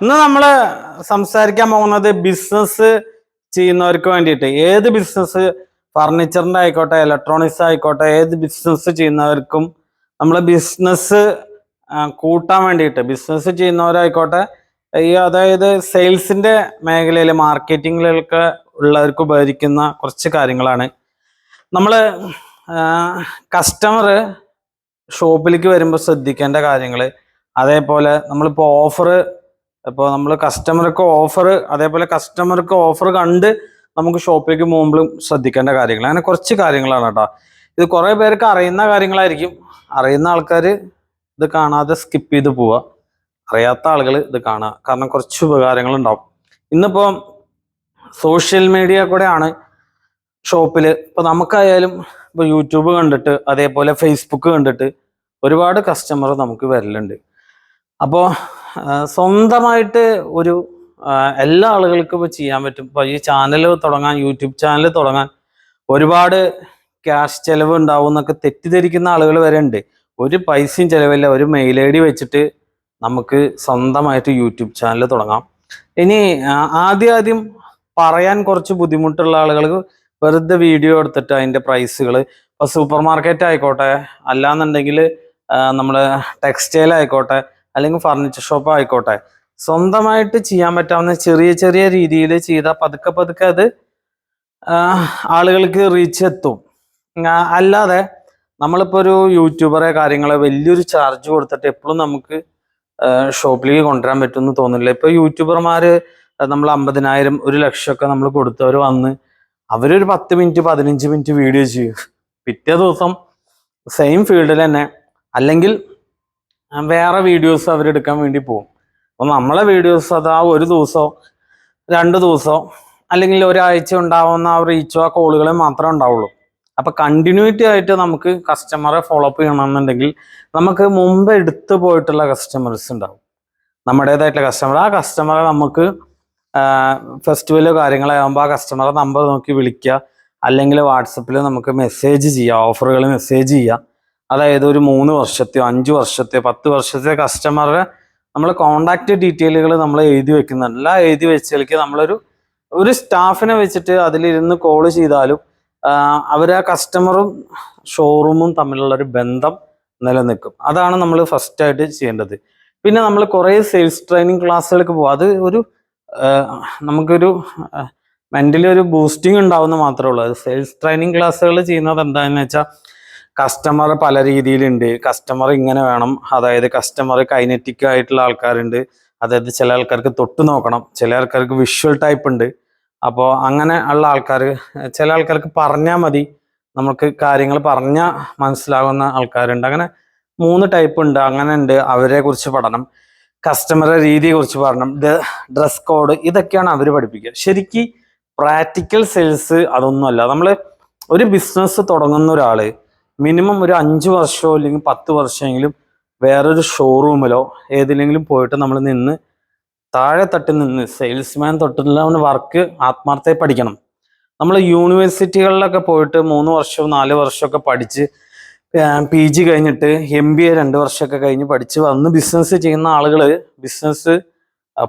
ഇന്ന് നമ്മൾ സംസാരിക്കാൻ പോകുന്നത് ബിസിനസ് ചെയ്യുന്നവർക്ക് വേണ്ടിയിട്ട്. ഏത് ബിസിനസ് ഫർണിച്ചറിന്റെ ആയിക്കോട്ടെ ഇലക്ട്രോണിക്സ് ആയിക്കോട്ടെ ഏത് ബിസിനസ് ചെയ്യുന്നവർക്കും നമ്മൾ ബിസിനസ് കൂട്ടാൻ വേണ്ടിയിട്ട് ബിസിനസ് ചെയ്യുന്നവരായിക്കോട്ടെ ഈ അതായത് സെയിൽസിന്റെ മേഖലയിൽ മാർക്കറ്റിങ്ങിലൊക്കെ ഉള്ളവർക്ക് ഉപകരിക്കുന്ന കുറച്ച് കാര്യങ്ങളാണ്. നമ്മൾ കസ്റ്റമർ ഷോപ്പിലേക്ക് വരുമ്പോൾ ശ്രദ്ധിക്കേണ്ട കാര്യങ്ങൾ അതേപോലെ നമ്മളിപ്പോൾ ഓഫർ ഇപ്പോൾ നമ്മൾ കസ്റ്റമർക്ക് ഓഫർ അതേപോലെ കസ്റ്റമർക്ക് ഓഫർ കണ്ട് നമുക്ക് ഷോപ്പിലേക്ക് പോകുമ്പോഴും ശ്രദ്ധിക്കേണ്ട കാര്യങ്ങൾ അങ്ങനെ കുറച്ച് കാര്യങ്ങളാണ് കേട്ടോ. ഇത് കുറേ പേർക്ക് അറിയുന്ന കാര്യങ്ങളായിരിക്കും. അറിയുന്ന ആൾക്കാർ ഇത് കാണാതെ സ്കിപ്പ് ചെയ്ത് പോവുക അറിയാത്ത ആളുകൾ ഇത് കാണുക കാരണം കുറച്ച് ഉപകാരങ്ങൾ ഉണ്ടാവും ഇന്നിപ്പോൾ സോഷ്യൽ മീഡിയ കൂടെയാണ് ഷോപ്പിൽ ഇപ്പോൾ നമുക്കായാലും ഇപ്പോൾ യൂട്യൂബ് കണ്ടിട്ട് അതേപോലെ ഫേസ്ബുക്ക് കണ്ടിട്ട് ഒരുപാട് കസ്റ്റമർ നമുക്ക് വരലുണ്ട്. അപ്പോൾ സ്വന്തമായിട്ട് ഒരു എല്ലാ ആളുകൾക്കും ഇപ്പോൾ ചെയ്യാൻ പറ്റും. ഇപ്പോൾ ഈ ചാനൽ തുടങ്ങാൻ യൂട്യൂബ് ചാനൽ തുടങ്ങാൻ ഒരുപാട് ക്യാഷ് ചെലവ് ഉണ്ടാവും എന്നൊക്കെ തെറ്റിദ്ധരിക്കുന്ന ആളുകൾ വരെ ഉണ്ട്. ഒരു പൈസയും ചെലവില്ല. ഒരു മെയിൽ ഐ ഡി വെച്ചിട്ട് നമുക്ക് സ്വന്തമായിട്ട് യൂട്യൂബ് ചാനൽ തുടങ്ങാം. ഇനി ആദ്യം ആദ്യം പറയാൻ കുറച്ച് ബുദ്ധിമുട്ടുള്ള ആളുകൾക്ക് വെറുതെ വീഡിയോ എടുത്തിട്ട് അതിന്റെ പ്രൈസുകൾ ഇപ്പോൾ സൂപ്പർ മാർക്കറ്റ് ആയിക്കോട്ടെ അല്ലാന്നുണ്ടെങ്കിൽ നമ്മൾ ടെക്സ്റ്റൈൽ ആയിക്കോട്ടെ അല്ലെങ്കിൽ ഫർണിച്ചർ ഷോപ്പ് ആയിക്കോട്ടെ. സ്വന്തമായിട്ട് ചെയ്യാൻ പറ്റാവുന്ന ചെറിയ ചെറിയ രീതിയിൽ ചെയ്ത പതുക്കെ പതുക്കെ അത് ആളുകൾക്ക് റീച്ച് എത്തും. അല്ലാതെ നമ്മളിപ്പോൾ ഒരു യൂട്യൂബറെ കാര്യങ്ങളെ വലിയൊരു ചാർജ് കൊടുത്തിട്ട് എപ്പോഴും നമുക്ക് ഷോപ്പിലേക്ക് കൊണ്ടുവരാൻ പറ്റുമെന്ന് തോന്നുന്നില്ല. ഇപ്പോൾ യൂട്യൂബർമാർ നമ്മൾ അമ്പതിനായിരം ഒരു ലക്ഷമൊക്കെ നമ്മൾ കൊടുത്തവർ വന്ന് അവരൊരു പത്ത് മിനിറ്റ് പതിനഞ്ച് മിനിറ്റ് വീഡിയോ ചെയ്യും. പിറ്റേ ദിവസം സെയിം ഫീൽഡിൽ തന്നെ. അല്ലെങ്കിൽ വേറെ വീഡിയോസ് അവരെടുക്കാൻ വേണ്ടി പോകും അപ്പോൾ നമ്മളെ വീഡിയോസ് അത് ആ ഒരു ദിവസമോ രണ്ട് ദിവസമോ അല്ലെങ്കിൽ ഒരാഴ്ച ഉണ്ടാവുന്ന ആ റീച്ചോ ആ കോളുകളെ മാത്രമേ ഉണ്ടാവുള്ളൂ. അപ്പൊ കണ്ടിന്യൂറ്റി ആയിട്ട് നമുക്ക് കസ്റ്റമറെ ഫോളോ അപ്പ് ചെയ്യണമെന്നുണ്ടെങ്കിൽ നമുക്ക് മുമ്പ് എടുത്തു പോയിട്ടുള്ള കസ്റ്റമേഴ്സ് ഉണ്ടാവും. നമ്മുടേതായിട്ടുള്ള കസ്റ്റമർ ആ കസ്റ്റമറെ നമുക്ക് ഫെസ്റ്റിവലോ കാര്യങ്ങളാകുമ്പോൾ ആ കസ്റ്റമറെ നമ്പർ നോക്കി വിളിക്കുക. അല്ലെങ്കിൽ വാട്സപ്പിൽ നമുക്ക് മെസ്സേജ് ചെയ്യാം ഓഫറുകൾ മെസ്സേജ് ചെയ്യാം. അതായത് ഒരു മൂന്ന് വർഷത്തെയോ അഞ്ച് വർഷത്തെയോ പത്ത് വർഷത്തെ കസ്റ്റമറുടെ നമ്മൾ കോണ്ടാക്ട് ഡീറ്റെയിലുകൾ നമ്മൾ എഴുതി വെക്കുന്നുണ്ട്. എല്ലാം എഴുതി വെച്ചതിലേക്ക് നമ്മളൊരു ഒരു സ്റ്റാഫിനെ വെച്ചിട്ട് അതിലിരുന്ന് കോൾ ചെയ്താലും അവർ ആ കസ്റ്റമറും ഷോറൂമും തമ്മിലുള്ള ഒരു ബന്ധം നിലനിൽക്കും. അതാണ് നമ്മൾ ഫസ്റ്റ് ആയിട്ട് ചെയ്യേണ്ടത്. പിന്നെ നമ്മൾ കുറേ സെയിൽസ് ട്രെയിനിങ് ക്ലാസ്സുകൾക്ക് പോകും. അത് ഒരു നമുക്കൊരു മെന്റലി ഒരു ബൂസ്റ്റിംഗ് ഉണ്ടാവുന്ന മാത്രമേ ഉള്ളൂ. സെയിൽസ് ട്രെയിനിങ് ക്ലാസ്സുകൾ ചെയ്യുന്നത് എന്താണെന്ന് വെച്ചാൽ കസ്റ്റമർ പല രീതിയിലുണ്ട്. കസ്റ്റമർ ഇങ്ങനെ വേണം. അതായത് കസ്റ്റമർ കൈനറ്റിക് ആയിട്ടുള്ള ആൾക്കാരുണ്ട്. അതായത് ചില ആൾക്കാർക്ക് തൊട്ട് നോക്കണം. ചില ആൾക്കാർക്ക് വിഷ്വൽ ടൈപ്പ് ഉണ്ട്. അപ്പോൾ അങ്ങനെ ഉള്ള ആൾക്കാർ ചില ആൾക്കാർക്ക് പറഞ്ഞാൽ മതി. നമുക്ക് കാര്യങ്ങൾ പറഞ്ഞാൽ മനസ്സിലാകുന്ന ആൾക്കാരുണ്ട്. അങ്ങനെ മൂന്ന് ടൈപ്പ് ഉണ്ട്. അങ്ങനെ ഉണ്ട്. അവരെ കുറിച്ച് പഠനം. കസ്റ്റമറെ രീതിയെ കുറിച്ച് പഠനം. ഡ്രസ് കോഡ് ഇതൊക്കെയാണ് അവർ പഠിപ്പിക്കുക. ശരിക്ക് പ്രാക്ടിക്കൽ സെയിൽസ് അതൊന്നുമല്ല. നമ്മൾ ഒരു ബിസിനസ് തുടങ്ങുന്ന ഒരാൾ മിനിമം ഒരു അഞ്ച് വർഷമോ അല്ലെങ്കിൽ പത്ത് വർഷമെങ്കിലും വേറൊരു ഷോറൂമിലോ ഏതിലെങ്കിലും പോയിട്ട് നമ്മൾ നിന്ന് താഴെ തട്ടിൽ നിന്ന് സെയിൽസ്മാൻ തൊട്ടുള്ള വർക്ക് ആത്മാർത്ഥമായി പഠിക്കണം. നമ്മൾ യൂണിവേഴ്സിറ്റികളിലൊക്കെ പോയിട്ട് മൂന്ന് വർഷവും നാല് വർഷമൊക്കെ പഠിച്ച് പി ജി കഴിഞ്ഞിട്ട് എം ബി എ രണ്ട് വർഷമൊക്കെ കഴിഞ്ഞ് പഠിച്ച് വന്ന് ബിസിനസ് ചെയ്യുന്ന ആളുകൾ ബിസിനസ്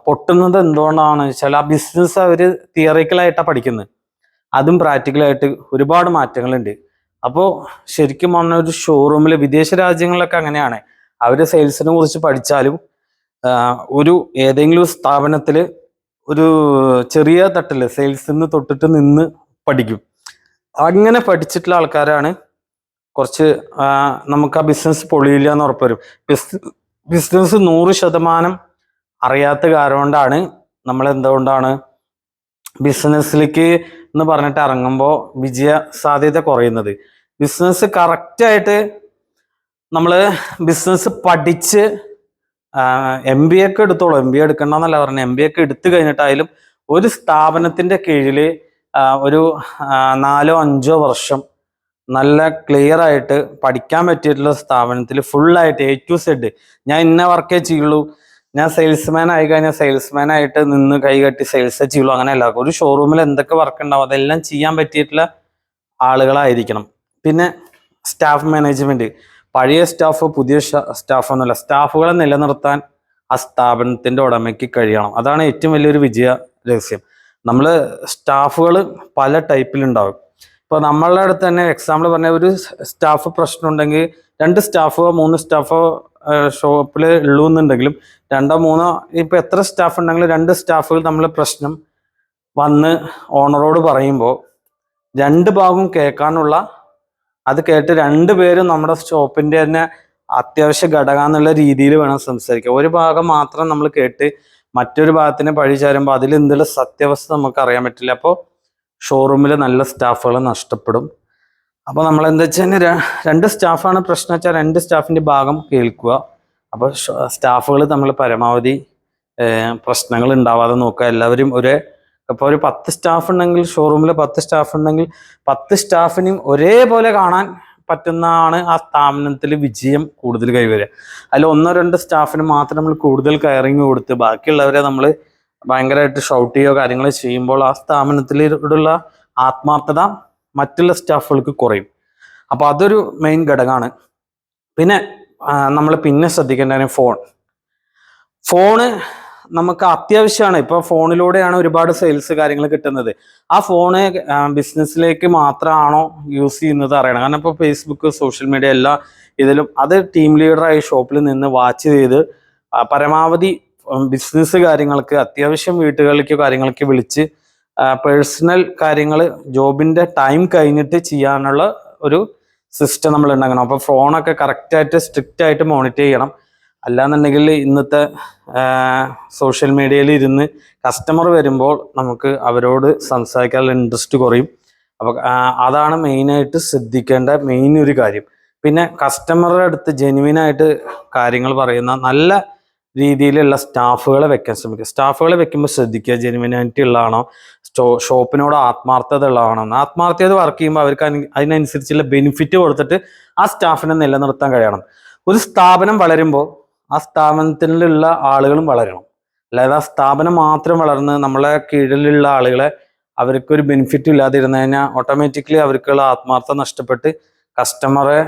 പൊട്ടുന്നത് എന്തുകൊണ്ടാണ് വെച്ചാൽ ആ ബിസിനസ് അവർ തിയറിക്കലായിട്ടാണ് പഠിക്കുന്നത്. അതും പ്രാക്ടിക്കലായിട്ട് ഒരുപാട് മാറ്റങ്ങളുണ്ട്. അപ്പോൾ ശരിക്കും പറഞ്ഞ ഒരു ഷോറൂമിൽ വിദേശ രാജ്യങ്ങളിലൊക്കെ അങ്ങനെയാണ്. അവർ സെയിൽസിനെ കുറിച്ച് പഠിച്ചാലും ഒരു ഏതെങ്കിലും സ്ഥാപനത്തിൽ ഒരു ചെറിയ തട്ടിൽ സെയിൽസിൽ നിന്ന് തൊട്ടിട്ട് നിന്ന് പഠിക്കും. അങ്ങനെ പഠിച്ചിട്ടുള്ള ആൾക്കാരാണ് കുറച്ച് നമുക്ക് ആ ബിസിനസ് പൊളിയില്ല എന്ന് ഉറപ്പുവരും ബിസിനസ് നൂറ് ശതമാനം അറിയാത്ത കാരണം കൊണ്ടാണ് നമ്മൾ എന്തുകൊണ്ടാണ് ബിസിനസ്സിലേക്ക് എന്ന് പറഞ്ഞിട്ട് ഇറങ്ങുമ്പോൾ വിജയ സാധ്യത കുറയുന്നത്. ബിസിനസ് കറക്റ്റായിട്ട് നമ്മൾ ബിസിനസ് പഠിച്ച് എം ബി ഒക്കെ എടുത്തോളൂ. എം ബി എടുക്കണ്ടെന്നല്ല പറഞ്ഞത് എം ബി ഒക്കെ എടുത്തു കഴിഞ്ഞിട്ടായാലും ഒരു സ്ഥാപനത്തിന്റെ കീഴിൽ ഒരു നാലോ അഞ്ചോ വർഷം നല്ല ക്ലിയർ ആയിട്ട് പഠിക്കാൻ പറ്റിയിട്ടുള്ള സ്ഥാപനത്തിൽ ഫുള്ളായിട്ട് എ ടു സെഡ് ഞാൻ ഇന്ന വർക്കേ ചെയ്യുള്ളൂ. ഞാൻ സെയിൽസ്മാൻ ആയി കഴിഞ്ഞാൽ സെയിൽസ്മാൻ ആയിട്ട് നിന്ന് കൈകെട്ടി സെയിൽസേ ചെയ്യുള്ളൂ. അങ്ങനെയല്ല ഒരു ഷോറൂമിൽ എന്തൊക്കെ വർക്ക് ഉണ്ടാവും? അതെല്ലാം ചെയ്യാൻ പറ്റിയിട്ടുള്ള ആളുകളായിരിക്കണം. പിന്നെ സ്റ്റാഫ് മാനേജ്മെന്റ് പഴയ സ്റ്റാഫ് പുതിയ സ്റ്റാഫ് എന്നല്ല സ്റ്റാഫുകളെ നിലനിർത്താൻ ആ സ്ഥാപനത്തിന്റെ ഉടമയ്ക്ക് കഴിയണം. അതാണ് ഏറ്റവും വലിയൊരു വിജയ രഹസ്യം. നമ്മൾ സ്റ്റാഫുകൾ പല ടൈപ്പിലുണ്ടാവും ഇപ്പോൾ നമ്മളുടെ അടുത്ത് തന്നെ എക്സാമ്പിൾ പറഞ്ഞ ഒരു സ്റ്റാഫ് പ്രശ്നം ഉണ്ടെങ്കിൽ രണ്ട് സ്റ്റാഫോ മൂന്ന് സ്റ്റാഫോ ഷോപ്പിൽ ഉള്ളൂ എന്നുണ്ടെങ്കിലും രണ്ടോ മൂന്നോ ഇപ്പൊ എത്ര സ്റ്റാഫ് ഉണ്ടെങ്കിലും രണ്ട് സ്റ്റാഫുകൾ നമ്മൾ പ്രശ്നം വന്ന് ഓണറോട് പറയുമ്പോൾ രണ്ട് ഭാഗവും കേൾക്കാനുള്ള അത് കേട്ട് രണ്ടുപേരും നമ്മുടെ ഷോപ്പിന്റെ തന്നെ അത്യാവശ്യ ഘടകം എന്നുള്ള രീതിയിൽ വേണം സംസാരിക്കുക ഒരു ഭാഗം മാത്രം നമ്മൾ കേട്ട് മറ്റൊരു ഭാഗത്തിന് പഴി ചേരുമ്പോൾ അതിൽ എന്തുള്ള സത്യാവസ്ഥ നമുക്ക് അറിയാൻ പറ്റില്ല. അപ്പോൾ ഷോറൂമിൽ നല്ല സ്റ്റാഫുകൾ നഷ്ടപ്പെടും. അപ്പോൾ നമ്മൾ എന്താ വെച്ചാൽ രണ്ട് സ്റ്റാഫാണ് പ്രശ്നം വെച്ചാൽ രണ്ട് സ്റ്റാഫിന്റെ ഭാഗം കേൾക്കുക. അപ്പോൾ സ്റ്റാഫുകൾ നമ്മൾ പരമാവധി പ്രശ്നങ്ങൾ ഉണ്ടാവാതെ നോക്കുക. എല്ലാവരും ഒരേ ഇപ്പോൾ ഒരു പത്ത് സ്റ്റാഫ് ഉണ്ടെങ്കിൽ ഷോറൂമിൽ പത്ത് സ്റ്റാഫ് ഉണ്ടെങ്കിൽ പത്ത് സ്റ്റാഫിനും ഒരേപോലെ കാണാൻ പറ്റുന്നതാണ് ആ സ്ഥാപനത്തിൽ വിജയം കൂടുതൽ കൈവരിക. അതിൽ ഒന്നോ രണ്ടോ സ്റ്റാഫിന് മാത്രം നമ്മൾ കൂടുതൽ കയറിങ് കൊടുത്ത് ബാക്കിയുള്ളവരെ നമ്മൾ ഭയങ്കരമായിട്ട് ഷൗട്ട് ചെയ്യുകയോ കാര്യങ്ങൾ ചെയ്യുമ്പോൾ ആ സ്ഥാപനത്തിലുള്ള ആത്മാർത്ഥത മറ്റുള്ള സ്റ്റാഫുകൾക്ക് കുറയും. അപ്പോൾ അതൊരു മെയിൻ ഘടകമാണ്. പിന്നെ നമ്മൾ പിന്നെ ശ്രദ്ധിക്കേണ്ടതാണ് ഫോൺ ഫോണ് നമുക്ക് അത്യാവശ്യമാണ്. ഇപ്പോൾ ഫോണിലൂടെയാണ് ഒരുപാട് സെയിൽസ് കാര്യങ്ങൾ കിട്ടുന്നത്. ആ ഫോണ് ബിസിനസ്സിലേക്ക് മാത്രമാണോ യൂസ് ചെയ്യുന്നത് അറിയണം. കാരണം ഇപ്പോൾ ഫേസ്ബുക്ക് സോഷ്യൽ മീഡിയ എല്ലാ ഇതിലും അത് ടീം ലീഡറായി ഷോപ്പിൽ നിന്ന് വാച്ച് ചെയ്ത് പരമാവധി ബിസിനസ് കാര്യങ്ങൾക്ക് അത്യാവശ്യം വീട്ടുകളിലേക്ക് കാര്യങ്ങൾക്ക് വിളിച്ച് പേഴ്സണൽ കാര്യങ്ങൾ ജോബിന്റെ ടൈം കഴിഞ്ഞിട്ട് ചെയ്യാനുള്ള ഒരു സിസ്റ്റം നമ്മൾ ഉണ്ടാക്കണം. അപ്പോൾ ഫോണൊക്കെ കറക്റ്റായിട്ട് സ്ട്രിക്റ്റ് ആയിട്ട് മോണിറ്റർ ചെയ്യണം. അല്ലാന്നുണ്ടെങ്കിൽ ഇന്നത്തെ സോഷ്യൽ മീഡിയയിൽ ഇരുന്ന് കസ്റ്റമർ വരുമ്പോൾ നമുക്ക് അവരോട് സംസാരിക്കാനുള്ള ഇൻട്രസ്റ്റ് കുറയും. അപ്പോൾ അതാണ് മെയിനായിട്ട് ശ്രദ്ധിക്കേണ്ട മെയിൻ ഒരു കാര്യം. പിന്നെ കസ്റ്റമറുടെ അടുത്ത് ജെനുവിനായിട്ട് കാര്യങ്ങൾ പറയുന്ന നല്ല രീതിയിലുള്ള സ്റ്റാഫുകളെ വെക്കാൻ ശ്രമിക്കുക. സ്റ്റാഫുകളെ വെക്കുമ്പോൾ ശ്രദ്ധിക്കുക ജെനുവിനായിട്ട് ഉള്ളതാണോ സ്റ്റോ ഷോപ്പിനോട് ആത്മാർത്ഥത ഉള്ളതാണോ ആത്മാർത്ഥത വർക്ക് ചെയ്യുമ്പോൾ അവർക്ക് അതിനനുസരിച്ചുള്ള ബെനിഫിറ്റ് കൊടുത്തിട്ട് ആ സ്റ്റാഫിനെ നിലനിർത്താൻ കഴിയണം. ഒരു സ്ഥാപനം വളരുമ്പോൾ ആ സ്ഥാപനത്തിലുള്ള ആളുകളും വളരണം. അല്ലാതെ ആ സ്ഥാപനം മാത്രം വളർന്ന് നമ്മളെ കീഴിലുള്ള ആളുകളെ അവർക്കൊരു ബെനിഫിറ്റ് ഇല്ലാതിരുന്നു കഴിഞ്ഞാൽ ഓട്ടോമാറ്റിക്കലി അവർക്കുള്ള ആത്മാർത്ഥത നഷ്ടപ്പെട്ട് കസ്റ്റമറെ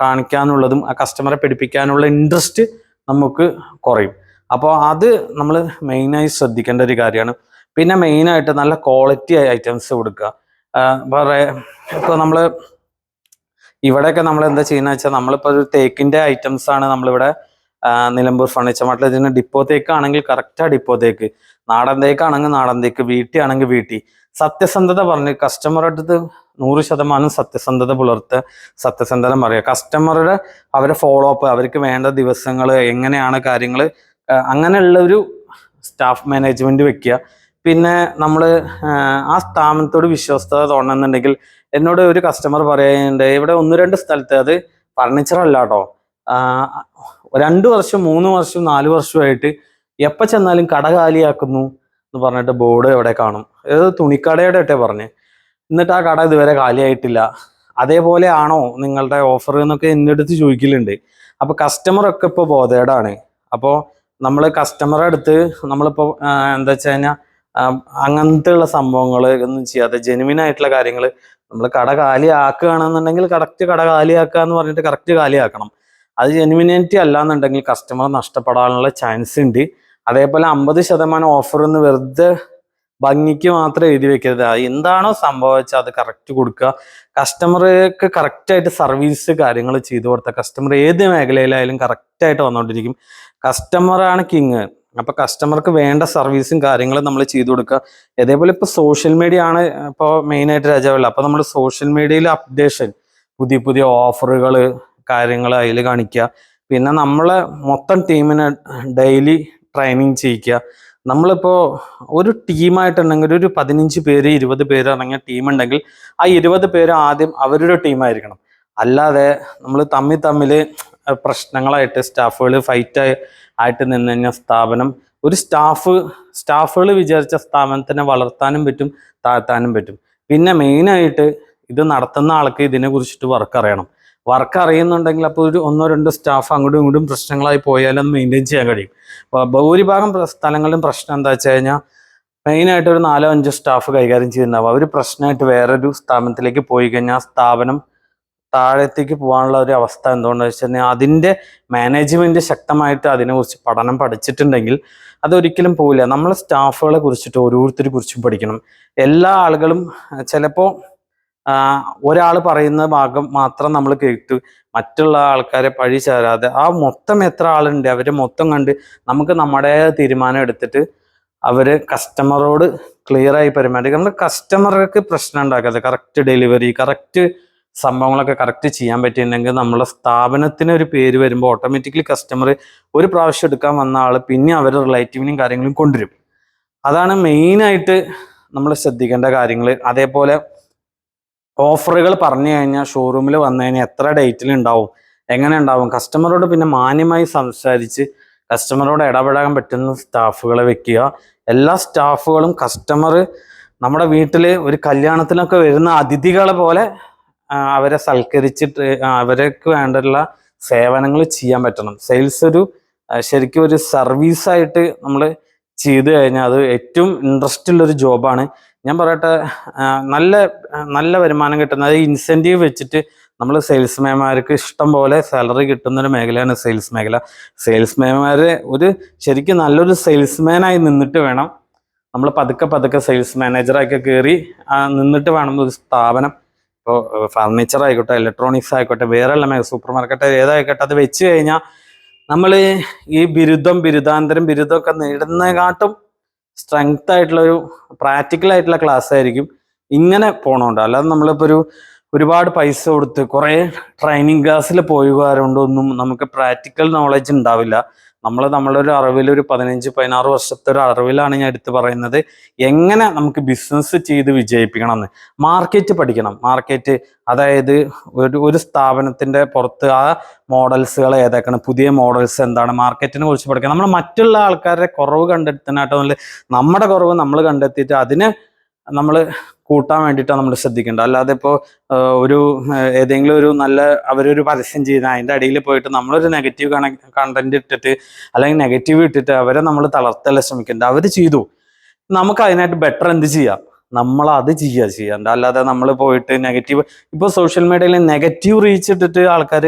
കാണിക്കാനുള്ളതും ആ കസ്റ്റമറെ പിടിപ്പിക്കാനുള്ള ഇൻട്രസ്റ്റ് നമുക്ക് കുറയും. അപ്പോൾ അത് നമ്മൾ മെയിനായി ശ്രദ്ധിക്കേണ്ട ഒരു കാര്യമാണ്. പിന്നെ മെയിനായിട്ട് നല്ല ക്വാളിറ്റി ഐറ്റംസ് കൊടുക്കുക. ഇപ്പോൾ നമ്മൾ ഇവിടെയൊക്കെ നമ്മൾ എന്താ ചെയ്യുന്നത് വെച്ചാൽ നമ്മളിപ്പോൾ ഒരു തേക്കിന്റെ ഐറ്റംസ് ആണ് നമ്മളിവിടെ നിലമ്പൂർ ഫർണിച്ചർ മാർട്ടിൽ ഇതിന് ഡിപ്പോ തേക്ക് ആണെങ്കിൽ കറക്റ്റാ ഡിപ്പോ തേക്ക്. നാടൻ തേക്കാണെങ്കിൽ നാടൻ തേക്ക് വീട്ടി ആണെങ്കിൽ വീട്ടി. സത്യസന്ധത പറഞ്ഞ് കസ്റ്റമറുടെ അടുത്ത് നൂറ് ശതമാനം സത്യസന്ധത പുലർത്ത് സത്യസന്ധത പറയുക. കസ്റ്റമറുടെ അവരെ ഫോളോ അപ്പ് അവർക്ക് വേണ്ട ദിവസങ്ങൾ എങ്ങനെയാണ് കാര്യങ്ങൾ അങ്ങനെയുള്ള ഒരു സ്റ്റാഫ് മാനേജ്മെന്റ് വെക്കുക. പിന്നെ നമ്മൾ ആ സ്ഥാപനത്തോട് വിശ്വസ്തത തോന്നണമെന്നുണ്ടെങ്കിൽ എന്നോട് ഒരു കസ്റ്റമർ പറയുന്നുണ്ട് ഇവിടെ ഒന്ന് രണ്ട് സ്ഥലത്ത് അത് ഫർണിച്ചർ അല്ല കേട്ടോ രണ്ടു വർഷം മൂന്ന് വർഷം നാല് വർഷമായിട്ട് എപ്പോൾ ചെന്നാലും കട കാലിയാക്കുന്നു എന്ന് പറഞ്ഞിട്ട് ബോർഡ് എവിടെ കാണും. ഏത് തുണിക്കടയുടെ ഒട്ടെ പറഞ്ഞ്. എന്നിട്ട് ആ കട ഇതുവരെ കാലിയായിട്ടില്ല. അതേപോലെ ആണോ നിങ്ങളുടെ ഓഫർ എന്നൊക്കെ എന്റെ അടുത്ത് ചോദിക്കലുണ്ട്. അപ്പൊ കസ്റ്റമർ ഒക്കെ ഇപ്പോൾ ബോധേടാണ്. അപ്പോൾ നമ്മൾ കസ്റ്റമറെ അടുത്ത് നമ്മളിപ്പോൾ എന്താ വെച്ച് കഴിഞ്ഞാൽ അങ്ങനത്തെ ഉള്ള സംഭവങ്ങൾ ഒന്നും ചെയ്യാതെ ജെനുവിൻ ആയിട്ടുള്ള കാര്യങ്ങൾ നമ്മൾ കട കാലിയാക്കുകയാണെന്നുണ്ടെങ്കിൽ കറക്റ്റ് കട കാലിയാക്കുക എന്ന് പറഞ്ഞിട്ട് കറക്റ്റ് കാലിയാക്കണം. അത് ജെനുവിനിറ്റി അല്ലാന്നുണ്ടെങ്കിൽ കസ്റ്റമർ നഷ്ടപ്പെടാനുള്ള ചാൻസ് ഉണ്ട് അതേപോലെ അമ്പത് ശതമാനം ഓഫർ എന്ന് വെറുതെ ഭംഗിക്ക് മാത്രം എഴുതി വെക്കരുത്. എന്താണോ സംഭവിച്ചത് അത് കറക്റ്റ് കൊടുക്കുക. കസ്റ്റമർക്ക് കറക്റ്റായിട്ട് സർവീസ് കാര്യങ്ങൾ ചെയ്തു കൊടുത്ത കസ്റ്റമർ ഏത് മേഖലയിലായാലും കറക്റ്റായിട്ട് വന്നുകൊണ്ടിരിക്കും കസ്റ്റമറാണ് കിങ് അപ്പൊ കസ്റ്റമർക്ക് വേണ്ട സർവീസും കാര്യങ്ങളും നമ്മൾ ചെയ്തു കൊടുക്കുക. അതേപോലെ ഇപ്പൊ സോഷ്യൽ മീഡിയ ആണ് ഇപ്പോൾ മെയിൻ ആയിട്ട് രാജാവല്ല അപ്പൊ നമ്മൾ സോഷ്യൽ മീഡിയയിൽ അപ്ഡേഷൻ പുതിയ പുതിയ ഓഫറുകൾ കാര്യങ്ങൾ അതിൽ കാണിക്കുക പിന്നെ നമ്മളെ മൊത്തം ടീമിനെ ഡെയിലി ട്രെയിനിങ് ചെയ്യിക്കുക നമ്മളിപ്പോൾ ഒരു ടീമായിട്ടുണ്ടെങ്കിൽ ഒരു പതിനഞ്ച് പേര് ഇരുപത് പേര് അടങ്ങിയ ടീം ഉണ്ടെങ്കിൽ ആ ഇരുപത് പേര് ആദ്യം അവരുടെ ടീമായിരിക്കണം. അല്ലാതെ നമ്മൾ തമ്മിൽ തമ്മിൽ പ്രശ്നങ്ങളായിട്ട് സ്റ്റാഫുകൾ ഫൈറ്റ് ആയിട്ട് നിന്ന് കഴിഞ്ഞാൽ സ്ഥാപനം ഒരു സ്റ്റാഫ് സ്റ്റാഫുകൾ വിചാരിച്ച സ്ഥാപനത്തിനെ വളർത്താനും പറ്റും താഴ്ത്താനും പറ്റും. പിന്നെ മെയിനായിട്ട് ഇത് നടത്തുന്ന ആൾക്ക് ഇതിനെ കുറിച്ചിട്ട് വർക്ക് അറിയണം. വർക്ക് അറിയുന്നുണ്ടെങ്കിൽ അപ്പോൾ ഒരു ഒന്നോ രണ്ടോ സ്റ്റാഫ് അങ്ങോട്ടും ഇങ്ങോട്ടും പ്രശ്നങ്ങളായി പോയാലും മെയിന്റെയിൻ ചെയ്യാൻ കഴിയും. ഭൂരിഭാഗം സ്ഥലങ്ങളിലും പ്രശ്നം എന്താ വെച്ച് കഴിഞ്ഞാൽ മെയിനായിട്ട് ഒരു നാലോ അഞ്ചോ സ്റ്റാഫ് കൈകാര്യം ചെയ്യുന്നുണ്ടാവും. അവർ പ്രശ്നമായിട്ട് വേറൊരു സ്ഥാപനത്തിലേക്ക് പോയി കഴിഞ്ഞാൽ സ്ഥാപനം താഴത്തേക്ക് പോകാനുള്ള ഒരു അവസ്ഥ എന്തുകൊണ്ടെന്ന് വെച്ച് കഴിഞ്ഞാൽ അതിന്റെ മാനേജ്മെന്റ് ശക്തമായിട്ട് അതിനെക്കുറിച്ച് പഠനം പഠിച്ചിട്ടുണ്ടെങ്കിൽ അതൊരിക്കലും പോവില്ല. നമ്മൾ സ്റ്റാഫുകളെ കുറിച്ചിട്ട് ഓരോരുത്തരെ കുറിച്ചും പഠിക്കണം. എല്ലാ ആളുകളും ചിലപ്പോൾ ഒരാൾ പറയുന്ന ഭാഗം മാത്രം നമ്മൾ കേട്ടു. മറ്റുള്ള ആൾക്കാരെ പഴി ചേരാതെ ആ മൊത്തം എത്ര ആളുണ്ട്? അവരെ മൊത്തം കണ്ട് നമുക്ക് നമ്മുടെ തീരുമാനം എടുത്തിട്ട് അവർ കസ്റ്റമറോട് ക്ലിയർ ആയി പെരുമാറി നമ്മൾ കസ്റ്റമർക്ക് പ്രശ്നം ഉണ്ടാക്കാതെ കറക്റ്റ് ഡെലിവറി കറക്റ്റ് സംഭവങ്ങളൊക്കെ കറക്റ്റ് ചെയ്യാൻ പറ്റിയിട്ടുണ്ടെങ്കിൽ നമ്മളെ സ്ഥാപനത്തിന് ഒരു പേര് വരുമ്പോൾ ഓട്ടോമാറ്റിക്കലി കസ്റ്റമർ ഒരു പ്രാവശ്യം എടുക്കാൻ വന്ന ആൾ പിന്നെ അവർ റിലേറ്റീവിനും കാര്യങ്ങളും കൊണ്ടുവരും. അതാണ് മെയിനായിട്ട് നമ്മൾ ശ്രദ്ധിക്കേണ്ട കാര്യങ്ങൾ അതേപോലെ ഓഫറുകൾ പറഞ്ഞു കഴിഞ്ഞാൽ ഷോറൂമിൽ വന്നു കഴിഞ്ഞാൽ എത്ര ഡേറ്റിൽ ഉണ്ടാവും? എങ്ങനെ ഉണ്ടാവും? കസ്റ്റമറോട് പിന്നെ മാന്യമായി സംസാരിച്ച് കസ്റ്റമറോട് ഇടപെടാൻ പറ്റുന്ന സ്റ്റാഫുകളെ വെക്കുക. എല്ലാ സ്റ്റാഫുകളും കസ്റ്റമർ നമ്മുടെ വീട്ടിൽ ഒരു കല്യാണത്തിനൊക്കെ വരുന്ന അതിഥികളെ പോലെ അവരെ സൽക്കരിച്ചിട്ട് അവർക്ക് വേണ്ടുള്ള സേവനങ്ങൾ ചെയ്യാൻ പറ്റണം. സെയിൽസ് ഒരു ശരിക്കും ഒരു സർവീസായിട്ട് നമ്മൾ ചെയ്തു കഴിഞ്ഞാൽ അത് ഏറ്റവും ഇൻട്രസ്റ്റ് ഉള്ളൊരു ജോബാണ് ഞാൻ പറയട്ടെ നല്ല നല്ല വരുമാനം കിട്ടുന്ന അത് ഇൻസെന്റീവ് വെച്ചിട്ട് നമ്മൾ സെയിൽസ്മാൻമാർക്ക് ഇഷ്ടം പോലെ സാലറി കിട്ടുന്ന ഒരു മേഖലയാണ് സെയിൽസ് മേഖല. സെയിൽസ്മാൻമാർ ഒരു ശരിക്കും നല്ലൊരു സെയിൽസ്മാനായി നിന്നിട്ട് വേണം നമ്മൾ പതുക്കെ പതുക്കെ സെയിൽസ് മാനേജറാക്കി കയറി നിന്നിട്ട് വേണം ഒരു സ്ഥാപനം. ഇപ്പോൾ ഫർണിച്ചർ ആയിക്കോട്ടെ ഇലക്ട്രോണിക്സ് ആയിക്കോട്ടെ വേറെ എല്ലാം സൂപ്പർ മാർക്കറ്റ് ഏതായിക്കോട്ടെ അത് വെച്ച് കഴിഞ്ഞാൽ നമ്മൾ ഈ ബിരുദം ബിരുദാന്തരം ബിരുദമൊക്കെ നേടുന്നതിനെക്കാട്ടും സ്ട്രെങ്ത് ആയിട്ടുള്ള ഒരു പ്രാക്ടിക്കൽ ആയിട്ടുള്ള ക്ലാസ് ആയിരിക്കും ഇങ്ങനെ പോണോണ്ട്. അല്ലാതെ നമ്മളിപ്പോൾ ഒരു ഒരുപാട് പൈസ കൊടുത്ത് കുറേ ട്രെയിനിങ് ക്ലാസ്സിൽ പോയി വരണ്ടൊന്നും നമുക്ക് പ്രാക്ടിക്കൽ നോളജ് ഉണ്ടാവില്ല. നമ്മൾ നമ്മളൊരു അറിവിൽ ഒരു പതിനഞ്ച് പതിനാറ് വർഷത്തെ ഒരു അറിവിലാണ് ഞാൻ എടുത്ത് പറയുന്നത്. എങ്ങനെ നമുക്ക് ബിസിനസ് ചെയ്ത് വിജയിപ്പിക്കണം എന്ന് മാർക്കറ്റ് പഠിക്കണം. മാർക്കറ്റ് അതായത് ഒരു ഒരു സ്ഥാപനത്തിന്റെ പുറത്ത് ആ മോഡൽസുകൾ ഏതൊക്കെയാണ് പുതിയ മോഡൽസ് എന്താണ് മാർക്കറ്റിനെ കുറിച്ച് പഠിക്കണം. നമ്മൾ മറ്റുള്ള ആൾക്കാരുടെ കുറവ് കണ്ടെത്തുന്നതായിട്ട് നമ്മുടെ കുറവ് നമ്മൾ കണ്ടെത്തിയിട്ട് അതിനെ നമ്മൾ കൂട്ടാൻ വേണ്ടിയിട്ടാണ് നമ്മൾ ശ്രദ്ധിക്കേണ്ടത്. അല്ലാതെ ഇപ്പോൾ ഒരു ഏതെങ്കിലും ഒരു നല്ല അവരൊരു പരസ്യം ചെയ്യുന്ന അതിന്റെ അടിയിൽ പോയിട്ട് നമ്മളൊരു നെഗറ്റീവ് കണ്ടന്റ് ഇട്ടിട്ട് അല്ലെങ്കിൽ നെഗറ്റീവ് ഇട്ടിട്ട് അവരെ നമ്മൾ തളർത്തല്ല ശ്രമിക്കേണ്ട അവർ ചെയ്തു. നമുക്ക് അതിനായിട്ട് ബെറ്റർ എന്ത് ചെയ്യാം? നമ്മൾ അത് ചെയ്യുക ചെയ്യണ്ട അല്ലാതെ നമ്മൾ പോയിട്ട് നെഗറ്റീവ് ഇപ്പോൾ സോഷ്യൽ മീഡിയയിൽ നെഗറ്റീവ് റീച്ച് ഇട്ടിട്ട് ആൾക്കാർ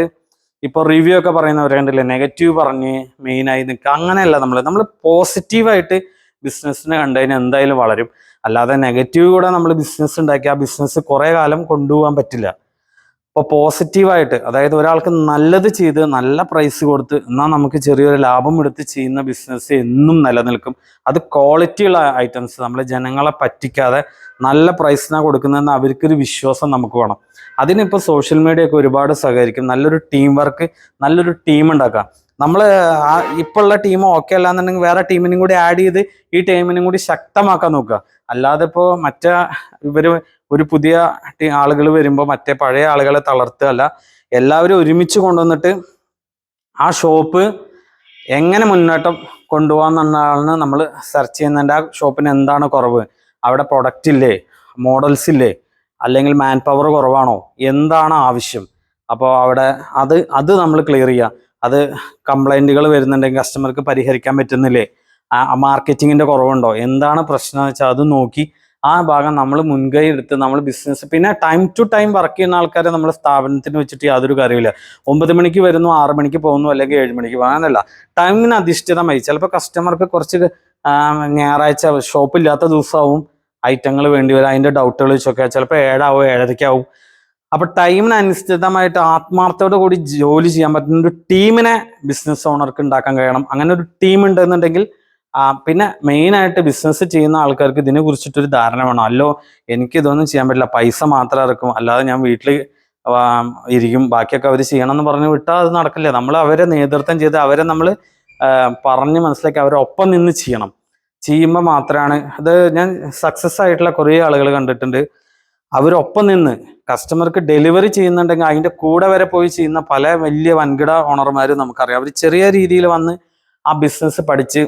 ഇപ്പോൾ റിവ്യൂ ഒക്കെ പറയുന്നവരെ കണ്ടില്ലേ നെഗറ്റീവ് പറഞ്ഞ് മെയിനായി നിൽക്കുക. അങ്ങനെയല്ല നമ്മൾ നമ്മൾ പോസിറ്റീവായിട്ട് ബിസിനസ്സിനെ കണ്ടതിന് എന്തായാലും വളരും. അല്ലാതെ നെഗറ്റീവ് കൂടെ നമ്മൾ ബിസിനസ് ഉണ്ടാക്കി ആ ബിസിനസ് കുറേ കാലം കൊണ്ടുപോകാൻ പറ്റില്ല. അപ്പോൾ പോസിറ്റീവായിട്ട് അതായത് ഒരാൾക്ക് നല്ലത് ചെയ്ത് നല്ല പ്രൈസ് കൊടുത്ത് എന്നാൽ നമുക്ക് ചെറിയൊരു ലാഭം എടുത്ത് ചെയ്യുന്ന ബിസിനസ് എന്നും നിലനിൽക്കും. അത് ക്വാളിറ്റിയുള്ള ഐറ്റംസ് നമ്മൾ ജനങ്ങളെ പറ്റിക്കാതെ നല്ല പ്രൈസിനാണ് കൊടുക്കുന്നതെന്ന് അവർക്കൊരു വിശ്വാസം നമുക്ക് വേണം. അതിനിപ്പോൾ സോഷ്യൽ മീഡിയ ഒക്കെ ഒരുപാട് സഹകരിക്കും. നല്ലൊരു ടീം വർക്ക് നല്ലൊരു ടീം ഉണ്ടാക്കാം. നമ്മൾ ഇപ്പോൾ ഉള്ള ടീം ഓക്കെ അല്ലാന്നുണ്ടെങ്കിൽ വേറെ ടീമിനും കൂടി ആഡ് ചെയ്ത് ഈ ടീമിനും കൂടി ശക്തമാക്കാൻ നോക്കുക. അല്ലാതെ ഇപ്പോൾ മറ്റേ ഇവർ ഒരു പുതിയ ആളുകൾ വരുമ്പോൾ മറ്റേ പഴയ ആളുകളെ തളർത്തുകയല്ല. എല്ലാവരും ഒരുമിച്ച് കൊണ്ടുവന്നിട്ട് ആ ഷോപ്പ് എങ്ങനെ മുന്നോട്ടം കൊണ്ടുപോകാന്നുള്ളതാണ് നമ്മൾ സെർച്ച് ചെയ്യുന്നതിന്റെ ആ ഷോപ്പിന് എന്താണ് കുറവ്? അവിടെ പ്രൊഡക്റ്റ് ഇല്ലേ? മോഡൽസ് ഇല്ലേ? അല്ലെങ്കിൽ മാൻ പവർ കുറവാണോ? എന്താണ് ആവശ്യം? അപ്പോൾ അവിടെ അത് അത് നമ്മൾ ക്ലിയർ ചെയ്യുക. അത് കംപ്ലൈന്റുകൾ വരുന്നുണ്ടെങ്കിൽ കസ്റ്റമർക്ക് പരിഹരിക്കാൻ പറ്റുന്നില്ലേ? മാർക്കറ്റിങ്ങിന്റെ കുറവുണ്ടോ? എന്താണ് പ്രശ്നം എന്ന് വെച്ചാൽ അത് നോക്കി ആ ഭാഗം നമ്മൾ മുൻകൈ എടുത്ത് നമ്മൾ ബിസിനസ് പിന്നെ ടൈം ടു ടൈം വർക്ക് ചെയ്യുന്ന ആൾക്കാരെ നമ്മൾ സ്ഥാപനത്തിന് വെച്ചിട്ട് യാതൊരു കാര്യമില്ല ഒമ്പത് മണിക്ക് വരുന്നു ആറ് മണിക്ക് പോകുന്നു അല്ലെങ്കിൽ ഏഴ് മണിക്ക് അങ്ങനല്ല ടൈമിന് അധിഷ്ഠിതമായി. ചിലപ്പോൾ കസ്റ്റമർക്ക് കുറച്ച് ഞായറാഴ്ച ഷോപ്പ് ഇല്ലാത്ത ദിവസമാവും ഐറ്റങ്ങൾ വേണ്ടി വരും. അതിന്റെ ഡൗട്ടുകൾ വെച്ചൊക്കെ ചിലപ്പോൾ ഏഴാവും ഏഴരയ്ക്കാവും. അപ്പൊ ടൈമിന് അനിശ്ചിതമായിട്ട് ആത്മാർത്ഥയോട് കൂടി ജോലി ചെയ്യാൻ പറ്റുന്ന ഒരു ടീമിനെ ബിസിനസ് ഓണർക്ക് ഉണ്ടാക്കാൻ കഴിയണം. അങ്ങനെ ഒരു ടീം ഉണ്ടെന്നുണ്ടെങ്കിൽ പിന്നെ മെയിൻ ആയിട്ട് ബിസിനസ് ചെയ്യുന്ന ആൾക്കാർക്ക് ഇതിനെ കുറിച്ചിട്ടൊരു ധാരണ വേണം. അല്ലോ എനിക്ക് ഇതൊന്നും ചെയ്യാൻ പറ്റില്ല. പൈസ മാത്രം ഇറക്കും. അല്ലാതെ ഞാൻ വീട്ടിൽ ഇരിക്കും. ബാക്കിയൊക്കെ അവർ ചെയ്യണം എന്ന് പറഞ്ഞ് വിട്ടാൽ അത് നടക്കില്ല. നമ്മൾ അവരെ നേതൃത്വം ചെയ്ത് അവരെ നമ്മൾ പറഞ്ഞ് മനസ്സിലാക്കി അവരെ ഒപ്പം നിന്ന് ചെയ്യണം. ചെയ്യുമ്പോൾ മാത്രമാണ് അത് ഞാൻ സക്സസ് ആയിട്ടുള്ള കുറേ ആളുകൾ കണ്ടിട്ടുണ്ട്. അവരൊപ്പം നിന്ന് കസ്റ്റമർക്ക് ഡെലിവറി ചെയ്യുന്നുണ്ടെങ്കിൽ അതിന്റെ കൂടെ വരെ പോയി ചെയ്യുന്ന പല വലിയ വൻകിട ഓണർമാരും നമുക്കറിയാം. അവർ ചെറിയ രീതിയിൽ വന്ന് ആ ബിസിനസ് പഠിച്ച്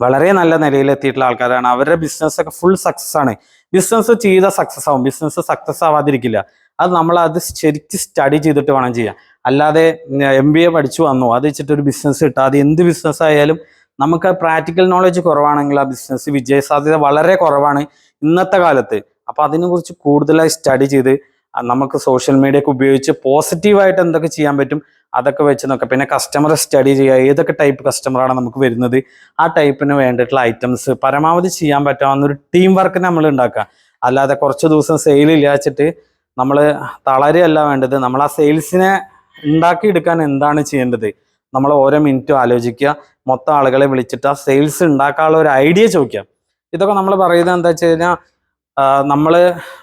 വളരെ നല്ല നിലയിലെത്തിയിട്ടുള്ള ആൾക്കാരാണ്. അവരുടെ ബിസിനസ് ഒക്കെ ഫുൾ സക്സസ് ആണ്. ബിസിനസ് ചെയ്ത സക്സസ് ആവും. ബിസിനസ് സക്സസ് ആവാതിരിക്കില്ല. അത് നമ്മൾ അത് ശരിക്ക് സ്റ്റഡി ചെയ്തിട്ട് വേണം ചെയ്യാൻ. അല്ലാതെ എം ബി എ പഠിച്ചു വന്നു. അത് വെച്ചിട്ട് ഒരു ബിസിനസ് കിട്ടുക. അത് എന്ത് ബിസിനസ് ആയാലും നമുക്ക് പ്രാക്ടിക്കൽ നോളജ് കുറവാണെങ്കിൽ ആ ബിസിനസ് വിജയ സാധ്യത വളരെ കുറവാണ് ഇന്നത്തെ കാലത്ത്. അപ്പൊ അതിനെക്കുറിച്ച് കൂടുതലായി സ്റ്റഡി ചെയ്ത് നമുക്ക് സോഷ്യൽ മീഡിയ ഒക്കെ ഉപയോഗിച്ച് പോസിറ്റീവായിട്ട് എന്തൊക്കെ ചെയ്യാൻ പറ്റും അതൊക്കെ വെച്ച് നോക്കാം. പിന്നെ കസ്റ്റമറെ സ്റ്റഡി ചെയ്യുക ഏതൊക്കെ ടൈപ്പ് കസ്റ്റമറാണ് നമുക്ക് വരുന്നത് ആ ടൈപ്പിന് വേണ്ടിയിട്ടുള്ള ഐറ്റംസ് പരമാവധി ചെയ്യാൻ പറ്റാവുന്ന ഒരു ടീം വർക്ക് നമ്മൾ ഉണ്ടാക്കുക. അല്ലാതെ കുറച്ച് ദിവസം സെയിൽ ഇല്ലാച്ചിട്ട് നമ്മൾ തളരുകയല്ല വേണ്ടത്. നമ്മൾ ആ സെയിൽസിനെ ഉണ്ടാക്കിയെടുക്കാൻ എന്താണ് ചെയ്യേണ്ടത്? നമ്മൾ ഓരോ മിനിറ്റും ആലോചിക്കുക. മൊത്തം ആളുകളെ വിളിച്ചിട്ട് ആ സെയിൽസ് ഉണ്ടാക്കാനുള്ള ഒരു ഐഡിയ ചോദിക്കുക. ഇതൊക്കെ നമ്മൾ പറയുന്നത് എന്താ വെച്ച് കഴിഞ്ഞാൽ നമ്മൾ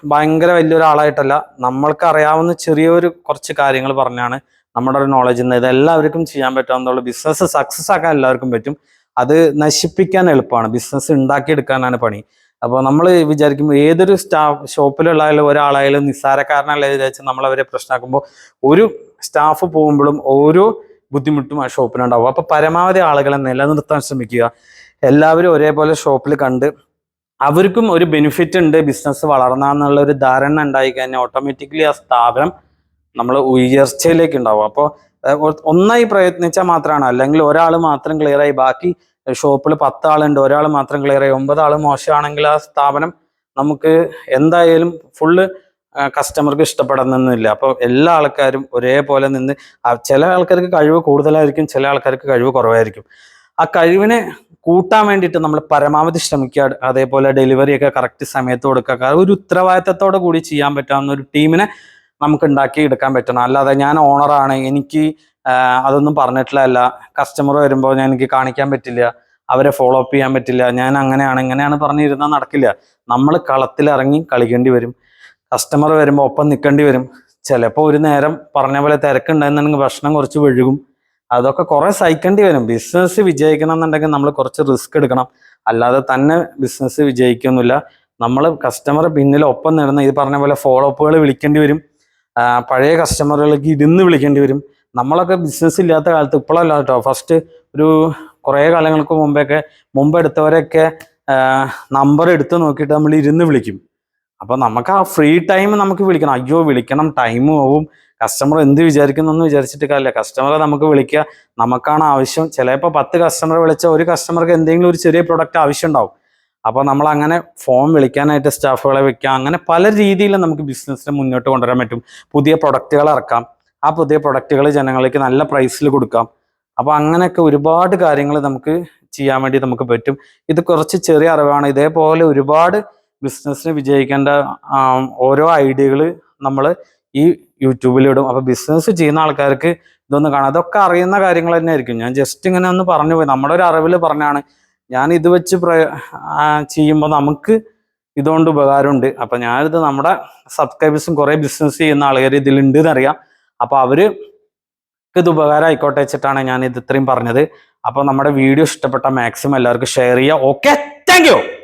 ഭയങ്കര വലിയൊരാളായിട്ടല്ല നമ്മൾക്ക് അറിയാവുന്ന ചെറിയൊരു കുറച്ച് കാര്യങ്ങൾ പറഞ്ഞാണ് നമ്മുടെ ഒരു നോളജ് ഇത് എല്ലാവർക്കും ചെയ്യാൻ പറ്റാവുന്നുള്ളൂ ബിസിനസ് സക്സസ് ആക്കാൻ എല്ലാവർക്കും പറ്റും. അത് നശിപ്പിക്കാൻ എളുപ്പമാണ്. ബിസിനസ് ഉണ്ടാക്കിയെടുക്കാനാണ് പണി. അപ്പോൾ നമ്മൾ വിചാരിക്കുമ്പോൾ ഏതൊരു സ്റ്റാഫ് ഷോപ്പിലുള്ള ആയാലും ഒരാളായാലും നിസ്സാരക്കാരനല്ല വിചാരിച്ച് നമ്മൾ അവരെ പ്രശ്നമാക്കുമ്പോൾ ഒരു സ്റ്റാഫ് പോകുമ്പോഴും ഓരോ ബുദ്ധിമുട്ടും ആ ഷോപ്പിനുണ്ടാവും അപ്പോൾ പരമാവധി ആളുകളെ നിലനിർത്താൻ ശ്രമിക്കുക. എല്ലാവരും ഒരേപോലെ ഷോപ്പിൽ കണ്ട് അവർക്കും ഒരു ബെനിഫിറ്റ് ഉണ്ട് ബിസിനസ് വളർന്നാന്നുള്ള ഒരു ധാരണ ഉണ്ടായി കഴിഞ്ഞാൽ ഓട്ടോമാറ്റിക്കലി ആ സ്ഥാപനം നമ്മൾ ഉയർച്ചയിലേക്ക് ഉണ്ടാവും. അപ്പോൾ ഒന്നായി പ്രയത്നിച്ചാൽ മാത്രമാണ് അല്ലെങ്കിൽ ഒരാൾ മാത്രം ക്ലിയറായി ബാക്കി ഷോപ്പിൽ പത്ത് ആളുണ്ട് ഒരാൾ മാത്രം ക്ലിയറായി ആയി. ഒമ്പത് ആൾ മോശമാണെങ്കിൽ ആ സ്ഥാപനം നമുക്ക് എന്തായാലും ഫുള്ള് കസ്റ്റമർക്ക് ഇഷ്ടപ്പെടുന്നില്ല അപ്പോൾ എല്ലാ ആൾക്കാരും ഒരേപോലെ നിന്ന് ചില ആൾക്കാർക്ക് കഴിവ് കൂടുതലായിരിക്കും ചില ആൾക്കാർക്ക് കഴിവ് കുറവായിരിക്കും. ആ കഴിവിനെ കൂട്ടാൻ വേണ്ടിയിട്ട് നമ്മൾ പരമാവധി ശ്രമിക്കുക. അതേപോലെ ഡെലിവറി ഒക്കെ കറക്റ്റ് സമയത്ത് കൊടുക്കുക. ഒരു ഉത്തരവാദിത്തത്തോടെ കൂടി ചെയ്യാൻ പറ്റാവുന്ന ഒരു ടീമിനെ നമുക്ക് ഉണ്ടാക്കി എടുക്കാൻ പറ്റണം. അല്ലാതെ ഞാൻ ഓണറാണ് എനിക്ക് അതൊന്നും പറഞ്ഞിട്ടില്ല കസ്റ്റമർ വരുമ്പോൾ ഞാൻ എനിക്ക് കാണിക്കാൻ പറ്റില്ല. അവരെ ഫോളോ അപ്പ് ചെയ്യാൻ പറ്റില്ല. ഞാൻ അങ്ങനെയാണ് ഇങ്ങനെയാണ് പറഞ്ഞിരുന്നാൽ നടക്കില്ല. നമ്മൾ കളത്തിലിറങ്ങി കളിക്കേണ്ടി വരും. കസ്റ്റമർ വരുമ്പോൾ ഒപ്പം നിൽക്കേണ്ടി വരും. ചിലപ്പോൾ ഒരു നേരം പറഞ്ഞ പോലെ തിരക്കുണ്ടായിരുന്നെങ്കിൽ ഭക്ഷണം കുറച്ച് വഴുകും. അതൊക്കെ കുറെ സഹിക്കേണ്ടി വരും. ബിസിനസ് വിജയിക്കണം എന്നുണ്ടെങ്കിൽ നമ്മൾ കുറച്ച് റിസ്ക് എടുക്കണം. അല്ലാതെ തന്നെ ബിസിനസ് വിജയിക്കൊന്നുമില്ല. നമ്മൾ കസ്റ്റമർ പിന്നിൽ ഒപ്പം നേടുന്ന ഇത് പറഞ്ഞ പോലെ ഫോളോ അപ്പുകൾ വിളിക്കേണ്ടി വരും. പഴയ കസ്റ്റമറുകളിലേക്ക് ഇരുന്ന് വിളിക്കേണ്ടി വരും. നമ്മളൊക്കെ ബിസിനസ് ഇല്ലാത്ത കാലത്ത് ഇപ്പോഴല്ല കേട്ടോ. ഫസ്റ്റ് ഒരു കുറേ കാലങ്ങൾക്ക് മുമ്പൊക്കെ മുമ്പ് എടുത്തവരൊക്കെ നമ്പർ എടുത്ത് നോക്കിയിട്ട് നമ്മൾ ഇരുന്ന് വിളിക്കും. അപ്പോൾ നമുക്ക് ആ ഫ്രീ ടൈം നമുക്ക് വിളിക്കണം. അയ്യോ വിളിക്കണം. ടൈമും പോവും കസ്റ്റമർ എന്ത് വിചാരിക്കുന്നു വിചാരിച്ചിട്ട് കാര്യമില്ല. കസ്റ്റമറെ നമുക്ക് വിളിക്കുക. നമുക്കാണ് ആവശ്യം. ചിലപ്പോൾ പത്ത് കസ്റ്റമർ വിളിച്ച ഒരു കസ്റ്റമർക്ക് എന്തെങ്കിലും ഒരു ചെറിയ പ്രൊഡക്റ്റ് ആവശ്യം ഉണ്ടാവും അപ്പോൾ നമ്മൾ അങ്ങനെ ഫോൺ വിളിക്കാനായിട്ട് സ്റ്റാഫുകളെ വെക്കാം അങ്ങനെ പല രീതിയിലും നമുക്ക് ബിസിനസ്സിനെ മുന്നോട്ട് കൊണ്ടുവരാൻ പറ്റും. പുതിയ പ്രൊഡക്റ്റുകൾ ഇറക്കാം. ആ പുതിയ പ്രൊഡക്റ്റുകൾ ജനങ്ങൾക്ക് നല്ല പ്രൈസിൽ കൊടുക്കാം. അപ്പോൾ അങ്ങനെയൊക്കെ ഒരുപാട് കാര്യങ്ങൾ നമുക്ക് ചെയ്യാൻ വേണ്ടി നമുക്ക് പറ്റും. ഇത് കുറച്ച് ചെറിയ അറിവാണ്. ഇതേപോലെ ഒരുപാട് ബിസിനസ്സിന് വിജയിക്കേണ്ട ഓരോ ഐഡിയകൾ നമ്മൾ ഈ യൂട്യൂബിലിടും. അപ്പോൾ ബിസിനസ് ചെയ്യുന്ന ആൾക്കാർക്ക് ഇതൊന്ന് കാണാം. അതൊക്കെ അറിയുന്ന കാര്യങ്ങൾ തന്നെ ആയിരിക്കും ഞാൻ ജസ്റ്റ് ഇങ്ങനെ ഒന്ന് പറഞ്ഞു പോയി. നമ്മുടെ ഒരു അറിവിൽ പറഞ്ഞാണ്. ഞാൻ ഇത് വെച്ച് ചെയ്യുമ്പോൾ നമുക്ക് ഇതുകൊണ്ട് ഉപകാരമുണ്ട്. അപ്പം ഞാനിത് നമ്മുടെ സബ്സ്ക്രൈബേഴ്സും കുറേ ബിസിനസ് ചെയ്യുന്ന ആൾക്കാർ ഇതിലുണ്ട് എന്നറിയാം അപ്പോൾ അവർ ഇത് ഉപകാരം ആയിക്കോട്ടെ വെച്ചിട്ടാണ് ഞാൻ ഇത് ഇത്രയും പറഞ്ഞത്. അപ്പോൾ നമ്മുടെ വീഡിയോ ഇഷ്ടപ്പെട്ട മാക്സിമം എല്ലാവർക്കും ഷെയർ ചെയ്യുക ഓക്കെ താങ്ക്